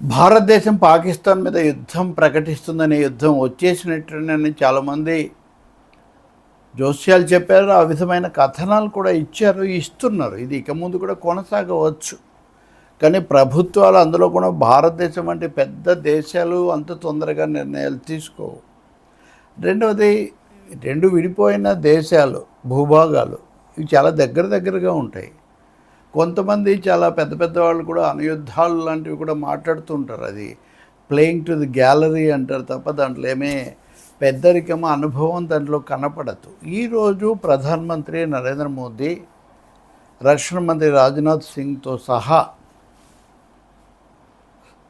భారతదేశం పాకిస్తాన్ మీద యుద్ధం ప్రకటిస్తుందనే యుద్ధం వచ్చేసినట్టునని చాలామంది జోస్యాలు చెప్పారు. ఆ విధమైన కథనాలు కూడా ఇచ్చారు ఇస్తున్నారు. ఇది ఇక ముందు కూడా కొనసాగవచ్చు. కానీ ప్రభుత్వాలు అందులో కూడా భారతదేశం వంటి పెద్ద దేశాలు అంత తొందరగా నిర్ణయాలు తీసుకోవు. రెండవది రెండు విడిపోయిన దేశాలు భూభాగాలు ఇవి చాలా దగ్గర దగ్గరగా ఉంటాయి. కొంతమంది చాలా పెద్ద పెద్ద వాళ్ళు కూడా అనుయుద్ధాలు లాంటివి కూడా మాట్లాడుతుంటారు. అది ప్లేయింగ్ టు ది గ్యాలరీ అంటారు తప్ప దాంట్లో ఏమే పెద్దరికమ అనుభవం దాంట్లో కనపడదు. ఈరోజు ప్రధానమంత్రి నరేంద్ర మోదీ రక్షణ మంత్రి రాజ్నాథ్ సింగ్తో సహా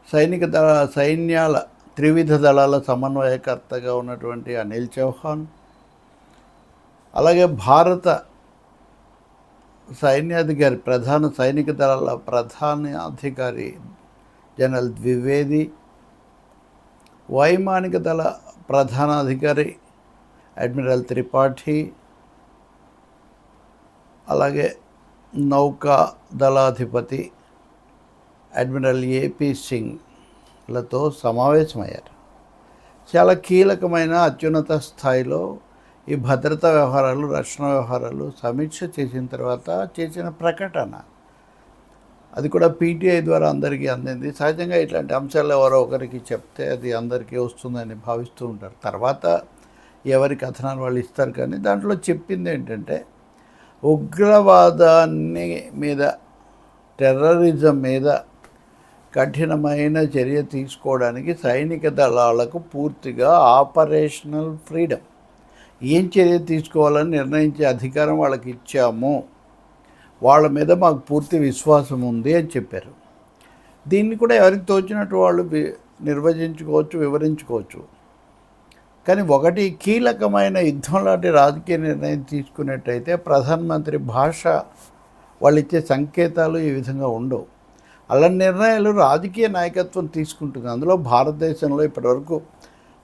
సైనిక దళ సైన్యాల త్రివిధ దళాల సమన్వయకర్తగా ఉన్నటువంటి అనిల్ చౌహాన్ అలాగే భారత సైన్యాధికారి ప్రధాన సైనిక దళాల ప్రధాన అధికారి జనరల్ ద్వివేది వైమానిక దళ ప్రధానాధికారి అడ్మిరల్ త్రిపాఠి అలాగే నౌకా దళాధిపతి అడ్మిరల్ ఏపీ సింగ్లతో సమావేశమయ్యారు. చాలా కీలకమైన అత్యున్నత స్థాయిలో ఈ భద్రతా వ్యవహారాలు రక్షణ వ్యవహారాలు సమీక్ష చేసిన తర్వాత చేసిన ప్రకటన. అది కూడా పీటీఐ ద్వారా అందరికీ అందింది. సహజంగా ఇట్లాంటి అంశాలు ఎవరో ఒకరికి చెప్తే అది అందరికీ వస్తుందని భావిస్తూ ఉంటారు. తర్వాత ఎవరి కథనాలు వాళ్ళు ఇస్తారు కానీ దాంట్లో చెప్పింది ఏంటంటే ఉగ్రవాదాన్ని మీద టెర్రరిజం మీద కఠినమైన చర్య తీసుకోవడానికి సైనిక దళాలకు పూర్తిగా ఆపరేషనల్ ఫ్రీడమ్ ఏం చర్య తీసుకోవాలని నిర్ణయించే అధికారం వాళ్ళకి ఇచ్చాము. వాళ్ళ మీద మాకు పూర్తి విశ్వాసం ఉంది అని చెప్పారు. దీన్ని కూడా ఎవరికి తోచినట్టు వాళ్ళు నిర్వచించుకోవచ్చు వివరించుకోవచ్చు. కానీ ఒకటి కీలకమైన యుద్ధం లాంటి రాజకీయ నిర్ణయం తీసుకున్నట్టయితే ప్రధానమంత్రి భాష వాళ్ళు ఇచ్చే సంకేతాలు ఈ విధంగా ఉండవు. అలాంటి నిర్ణయాలు రాజకీయ నాయకత్వం తీసుకుంటుంది. అందులో భారతదేశంలో ఇప్పటివరకు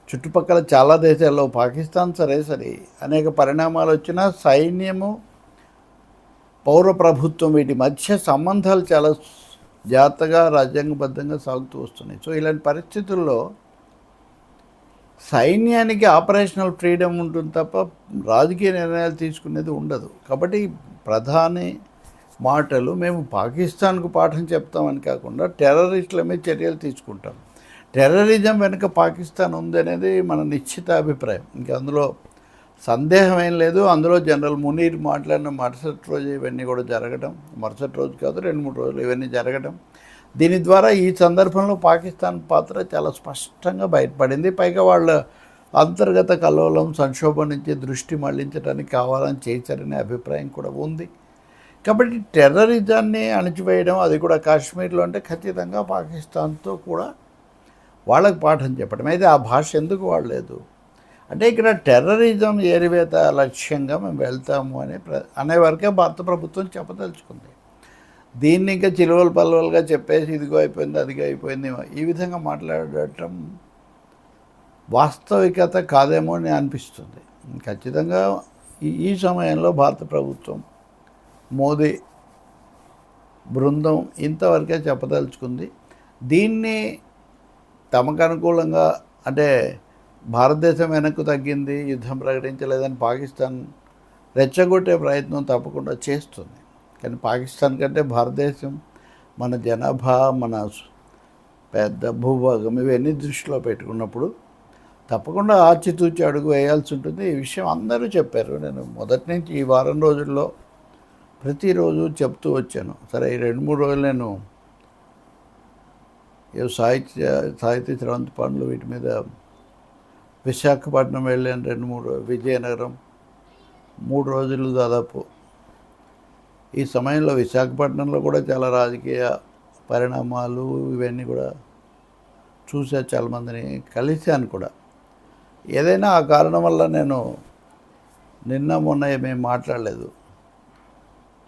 చుట్టుపక్కల చాలా దేశాల్లో పాకిస్తాన్ సరే సరే అనేక పరిణామాలు వచ్చినా సైన్యము పౌర ప్రభుత్వం వీటి మధ్య సంబంధాలు చాలా జాగ్రత్తగా రాజ్యాంగబద్ధంగా సాగుతూ వస్తున్నాయి. సో ఇలాంటి పరిస్థితుల్లో సైన్యానికి ఆపరేషనల్ ఫ్రీడమ్ ఉంటుంది తప్ప రాజకీయ నిర్ణయాలు తీసుకునేది ఉండదు. కాబట్టి ప్రధాని మాటలు మేము పాకిస్తాన్కు పాఠం చెప్తామని కాకుండా టెర్రరిస్టుల మీద చర్యలు తీసుకుంటాం. టెర్రరిజం వెనుక పాకిస్తాన్ ఉంది అనేది మన నిశ్చిత అభిప్రాయం ఇంకా అందులో సందేహం ఏం లేదు. అందులో జనరల్ మునీర్ మాట్లాడిన మరుసటి రోజు ఇవన్నీ కూడా జరగడం మరుసటి రోజు కాదు రెండు మూడు రోజులు ఇవన్నీ జరగడం దీని ద్వారా ఈ సందర్భంలో పాకిస్తాన్ పాత్ర చాలా స్పష్టంగా బయటపడింది. పైగా వాళ్ళ అంతర్గత కలవలం సంక్షోభం నుంచి దృష్టి మళ్ళించడానికి కావాలని చేశారనే అభిప్రాయం కూడా ఉంది. కాబట్టి టెర్రరిజాన్ని అణిచివేయడం అది కూడా కాశ్మీర్లో అంటే ఖచ్చితంగా పాకిస్తాన్తో కూడా వాళ్ళకి పాఠం చెప్పడం అయితే ఆ భాష ఎందుకు వాడలేదు? అంటే ఇక్కడ టెర్రరిజం ఏరివేత లక్ష్యంగా మేము వెళ్తాము అనే ప్ర అనే వరకే భారత ప్రభుత్వం చెప్పదలుచుకుంది. దీన్ని ఇంకా చిలువలు పలువలుగా చెప్పేసి ఇదిగో అయిపోయింది అదిగో అయిపోయింది ఈ విధంగా మాట్లాడటం వాస్తవికత కాదేమో అని అనిపిస్తుంది. ఖచ్చితంగా ఈ ఈ సమయంలో భారత ప్రభుత్వం మోదీ బృందం ఇంతవరకే చెప్పదలుచుకుంది. దీన్ని తమకు అనుకూలంగా అంటే భారతదేశం వెనక్కు తగ్గింది యుద్ధం ప్రకటించలేదని పాకిస్తాన్ రెచ్చగొట్టే ప్రయత్నం తప్పకుండా చేస్తుంది. కానీ పాకిస్తాన్ కంటే భారతదేశం మన జనాభా మన పెద్ద భూభాగం ఇవన్నీ దృష్టిలో పెట్టుకున్నప్పుడు తప్పకుండా ఆచితూచి అడుగు వేయాల్సి ఉంటుంది. ఈ విషయం అందరూ చెప్పారు. నేను మొదటి నుంచి ఈ వారం రోజుల్లో ప్రతిరోజు చెప్తూ వచ్చాను. సరే ఈ రెండు మూడు రోజులు నేను ఏ సాహిత్య సాహిత్య శ్రవంతి పనులు వీటి మీద విశాఖపట్నం వెళ్ళాను రెండు మూడు విజయనగరం మూడు రోజులు దాదాపు. ఈ సమయంలో విశాఖపట్నంలో కూడా చాలా రాజకీయ పరిణామాలు ఇవన్నీ కూడా చూసా చాలామందిని కలిశాను కూడా. ఏదైనా ఆ కారణం వల్ల నేను నిన్న మొన్న ఏమీ మాట్లాడలేదు.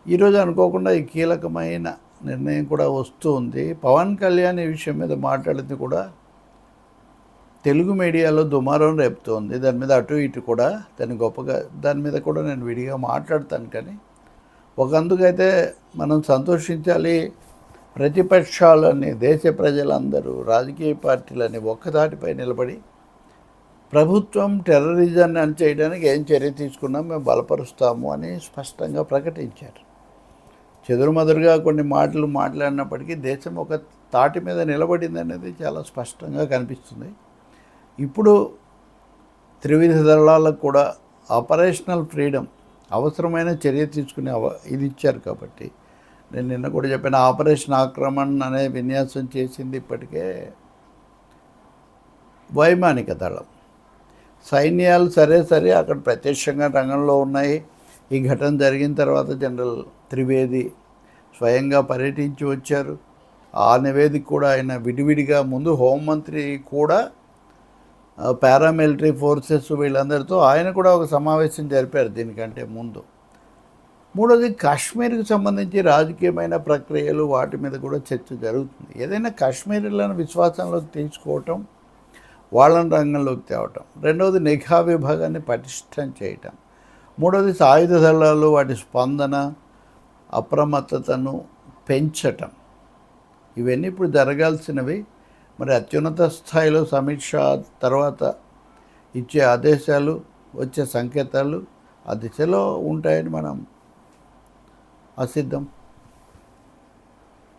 ఈరోజు అనుకోకుండా ఈ కీలకమైన నిర్ణయం కూడా వస్తూ ఉంది. పవన్ కళ్యాణ్ ఈ విషయం మీద మాట్లాడింది కూడా తెలుగు మీడియాలో దుమారం రేపుతోంది. దాని మీద అటు ఇటు కూడా దాన్ని గొప్పగా దాని మీద కూడా నేను విడిగా మాట్లాడతాను కానీ ఒకందుకైతే మనం సంతోషించాలి. ప్రతిపక్షాలని దేశ ప్రజలందరూ రాజకీయ పార్టీలని ఒక్కదాటిపై నిలబడి ప్రభుత్వం టెర్రరిజాన్ని చేయడానికి ఏం చర్య తీసుకున్నా మేము బలపరుస్తాము అని స్పష్టంగా ప్రకటించారు. చెదురుమదురుగా కొన్ని మాటలు మాట్లాడినప్పటికీ దేశం ఒక తాటి మీద నిలబడింది అనేది చాలా స్పష్టంగా కనిపిస్తుంది. ఇప్పుడు త్రివిధ దళాలకు కూడా ఆపరేషనల్ ఫ్రీడమ్ అవసరమైన చర్య తీసుకునే అవ ఇది ఇచ్చారు కాబట్టి. నేను నిన్న కూడా చెప్పిన ఆపరేషన్ ఆక్రమణ్ అనే విన్యాసం చేసింది ఇప్పటికే వైమానిక దళం. సైన్యాలు సరే సరే అక్కడ ప్రత్యక్షంగా రంగంలో ఉన్నాయి. ఈ ఘటన జరిగిన తర్వాత జనరల్ త్రివేది స్వయంగా పర్యటించి వచ్చారు. ఆ నివేదిక కూడా ఆయన విడివిడిగా ముందు హోంమంత్రి కూడా పారామిలిటరీ ఫోర్సెస్ వీళ్ళందరితో ఆయన కూడా ఒక సమావేశం జరిపారు దీనికంటే ముందు. మూడోది కాశ్మీర్కి సంబంధించి రాజకీయమైన ప్రక్రియలు వాటి మీద కూడా చర్చ జరుగుతుంది. ఏదైనా కాశ్మీర్లను విశ్వాసంలోకి తీసుకోవటం వాళ్ళని రంగంలోకి తేవటం. రెండవది నిఘా విభాగాన్ని పటిష్టం చేయటం. మూడవది సాయుధ దళాలు వాటి స్పందన అప్రమత్తతను పెంచటం. ఇవన్నీ ఇప్పుడు జరగాల్సినవి. మరి అత్యున్నత స్థాయిలో సమీక్ష తర్వాత ఇచ్చే ఆదేశాలు వచ్చే సంకేతాలు ఆ దిశలో ఉంటాయని మనం అసిద్ధం